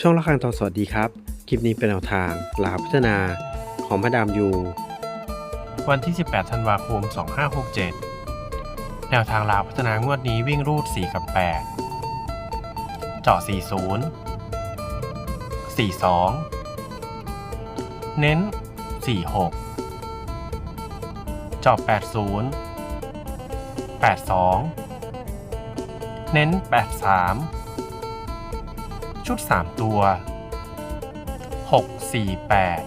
ช่องละครังทองสวัสดีครับ คลิปนี้เป็นแนวทางลาพัฒนาของมาดามยู วันที่ 18 ธันวาคม 2567 แนวทางลาพัฒนางวดนี้วิ่งรูด 4 กับ 8 เจาะ 40 42 เน้น 46 เจาะ 80 82 เน้น 83 ชุด 3 ตัว 6 4 8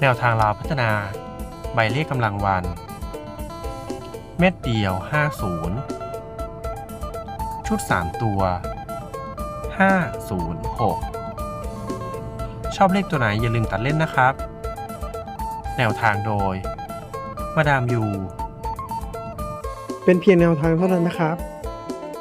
แนวทางลาวพัฒนาใบเลขกำลังวัน เม็ดเดียว 50 ชุด 3 ตัว 506 ชอบเลขตัวไหนอย่าลืมตัดเล่นนะครับ แนวทางโดย มาดามยูเป็นเพียงแนวทางเท่านั้นนะครับ